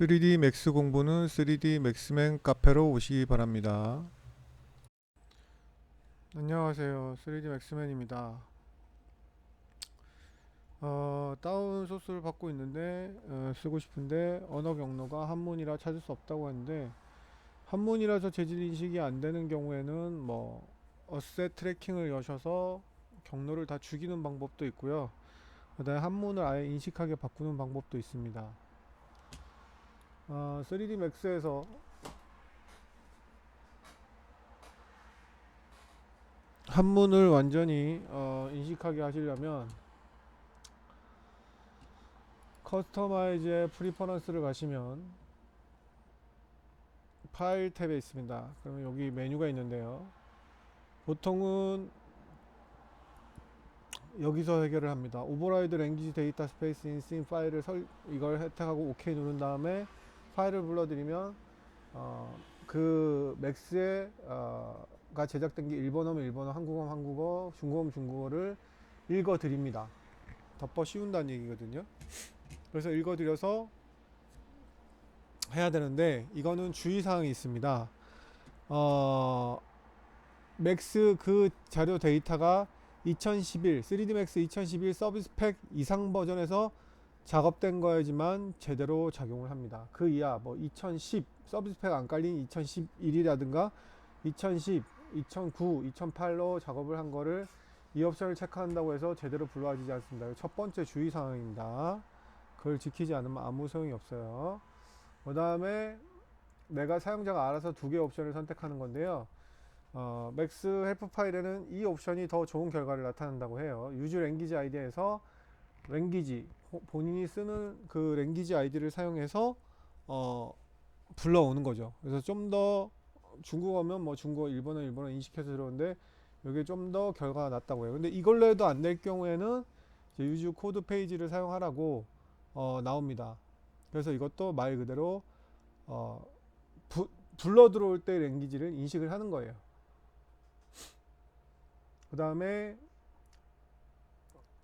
3D 맥스 공부는 3D 맥스맨 카페로 오시기 바랍니다. 안녕하세요. 3D 맥스맨입니다. 어, 다운 소스를 받고 있는데 어, 쓰고 싶은데 언어 경로가 한문이라 찾을 수 없다고 하는데 한문이라서 재질 인식이 안 되는 경우에는 뭐 어셋 트래킹을 여셔서 경로를 다 죽이는 방법도 있고요. 그다음에 한문을 아예 인식하게 바꾸는 방법도 있습니다. 어, 3D 맥스에서 한문을 완전히 어, 인식하게 하시려면 커스터마이즈의 프리퍼런스를 가시면 파일 탭에 있습니다. 그러면 여기 메뉴가 있는데요. 보통은 여기서 해결을 합니다. 오버라이드 랭귀지 데이터 스페이스 인싱 파일을 설, 이걸 혜택하고 OK 누른 다음에 파일을 불러드리면 어, 그 맥스에 어, 가 제작된 게 일본어면 일본어, 한국어면 한국어, 중국어면 중국어를 읽어 드립니다. 덮어 씌운다는 얘기거든요. 그래서 읽어 드려서 해야 되는데 이거는 주의 사항이 있습니다. 어, 맥스 그 자료 데이터가 2011 3D 맥스 2011 서비스 팩 이상 버전에서 작업된 거야지만 제대로 작용을 합니다. 그 이하 뭐 2010 서비스 팩 안 깔린 2011이라든가 2010, 2009, 2008로 작업을 한 거를 이 옵션을 체크한다고 해서 제대로 불러와지지 않습니다. 첫 번째 주의 사항입니다. 그걸 지키지 않으면 아무 소용이 없어요. 그 다음에 내가 사용자가 알아서 두 개의 옵션을 선택하는 건데요. 어, 맥스 헬프 파일에는 이 옵션이 더 좋은 결과를 나타낸다고 해요. 유즈 랭귀지 아이디에서 랭귀지 호- 본인이 쓰는 그 랭귀지 아이디를 사용해서 어, 불러오는 거죠. 그래서 좀 더 중국어면 뭐 중국어, 일본어, 일본어 인식해서 들어오는데 이게 좀 더 결과가 낫다고 해요. 근데 이걸로 해도 안 될 경우에는 이제 유즈 코드 페이지를 사용하라고 어, 나옵니다. 그래서 이것도 말 그대로 어, 부, 불러 들어올 때 랭귀지를 인식을 하는 거예요. 그 다음에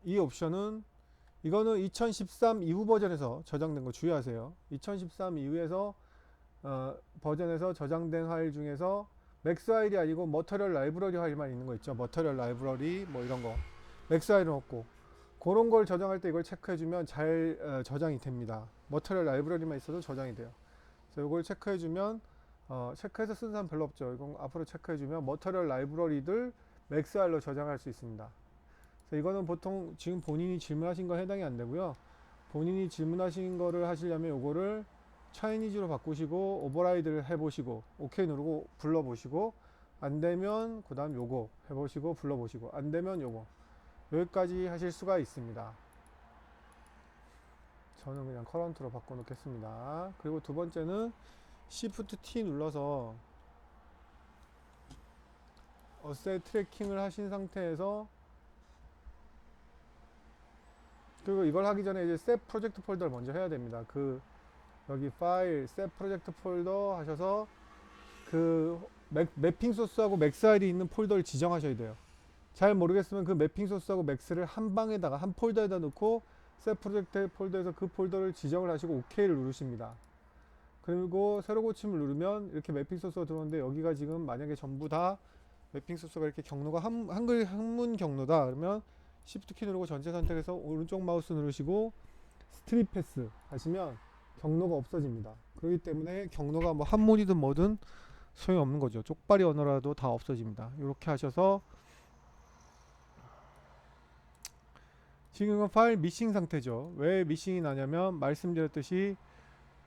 이 옵션은 이거는 2013 이후 버전에서 저장된 거 주의하세요. 2013 이후에서 어, 버전에서 저장된 파일 중에서 맥스 파일이 아니고 머터리얼 라이브러리 파일만 있는 거 있죠. 머터리얼 라이브러리 뭐 이런 거 맥스 파일은 없고 그런 걸 저장할 때 이걸 체크해주면 잘 어, 저장이 됩니다. 머터리얼 라이브러리만 있어도 저장이 돼요. 그래서 이걸 체크해주면 어, 체크해서 쓰는 사람 별로 없죠. 이건 앞으로 체크해주면 머터리얼 라이브러리들 맥스 파일로 저장할 수 있습니다. 그래서 이거는 보통 지금 본인이 질문하신 거 해당이 안 되고요. 본인이 질문하신 거를 하시려면 요거를 차이니즈로 바꾸시고 오버라이드를 해보시고 오케이 누르고 불러보시고 안 되면 그 다음 요거 해보시고 불러보시고 안 되면 요거 여기까지 하실 수가 있습니다. 저는 그냥 커런트로 바꿔놓겠습니다. 그리고 두 번째는 Shift T 눌러서 어셋 트래킹을 하신 상태에서 그리고 이걸 하기 전에 이제 셋 프로젝트 폴더를 먼저 해야 됩니다. 그 여기 파일 셋 프로젝트 폴더 하셔서 그 맥, 매핑 소스하고 맥스 아이디 있는 폴더를 지정하셔야 돼요. 잘 모르겠으면 그 매핑 소스하고 맥스를 한 방에다가 한 폴더에다 넣고 셋 프로젝트 폴더에서 그 폴더를 지정을 하시고 OK를 누르십니다. 그리고 새로 고침을 누르면 이렇게 매핑 소스가 들어오는데 여기가 지금 만약에 전부 다 매핑 소스가 이렇게 경로가 한, 한글 한문 경로다 그러면 Shift 키 누르고 전체 선택해서 오른쪽 마우스 누르시고 스트립 패스 하시면 경로가 없어집니다. 그렇기 때문에 경로가 뭐 한문이든 뭐든 소용없는 거죠. 쪽발이 언어라도 다 없어집니다. 이렇게 하셔서 지금은 파일 미싱 상태죠. 왜 미싱이 나냐면 말씀드렸듯이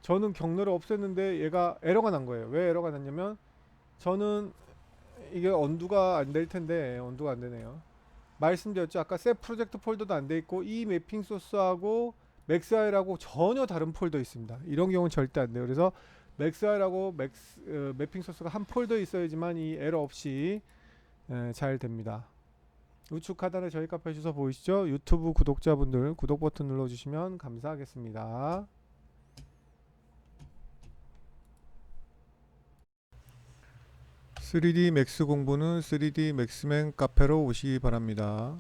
저는 경로를 없앴는데 얘가 에러가 난 거예요. 왜 에러가 났냐면 저는 이게 언두가 안 될 텐데 언두가 안 되네요. 말씀드렸죠. 아까 셋 프로젝트 폴더도 안 돼 있고 이 매핑 소스하고 맥스아이라고 전혀 다른 폴더 있습니다. 이런 경우는 절대 안 돼요. 그래서 맥스아이라고 맥스, 어, 매핑 소스가 한 폴더 있어야지만 이 에러 없이 에, 잘 됩니다. 우측 하단에 저희 카페 주소 보이시죠? 유튜브 구독자분들 구독 버튼 눌러주시면 감사하겠습니다. (3D 맥스) 공부는 (3D 맥스맨) 카페로 오시기 바랍니다.